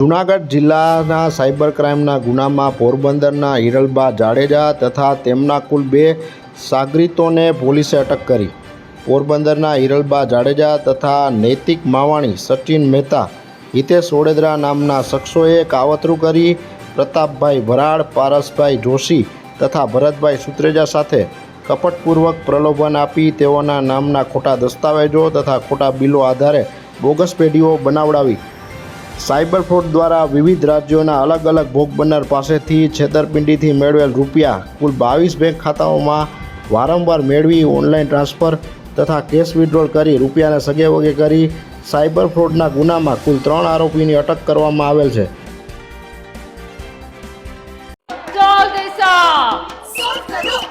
જૂનાગઢ જિલ્લાના સાયબર ક્રાઇમના ગુનામાં પોરબંદરના હિરલબા જાડેજા તથા તેમના કુલ બે સાગરીતોને પોલીસે અટક કરી. પોરબંદરના હિરલબા જાડેજા તથા નૈતિક માવાણી સચિન મહેતા, હિતેશ ઓડેદરા નામના શખ્સોએ કાવતરું કરી પ્રતાપભાઈ વરાળ, પારસભાઈ જોશી તથા ભરતભાઈ સુત્રેજા સાથે કપટપૂર્વક પ્રલોભન આપી તેઓના નામના ખોટા દસ્તાવેજો તથા ખોટા બિલો આધારે બોગસ પેઢીઓ બનાવડાવી સાયબર ફ્રોડ દ્વારા વિવિધ રાજ્યોના અલગ અલગ ભોગ બનનાર પાસેથી છેતરપિંડીથી મેળવેલ રૂપિયા કુલ બાવીસ બેંક ખાતાઓમાં વારંવાર મેળવી ઓનલાઈન ટ્રાન્સફર તથા કેશ વિડ્રોલ કરી રૂપિયાને સગે વગે કરી સાયબર ફ્રોડના ગુનામાં કુલ ત્રણ આરોપીની અટક કરવામાં આવેલ છે Solve!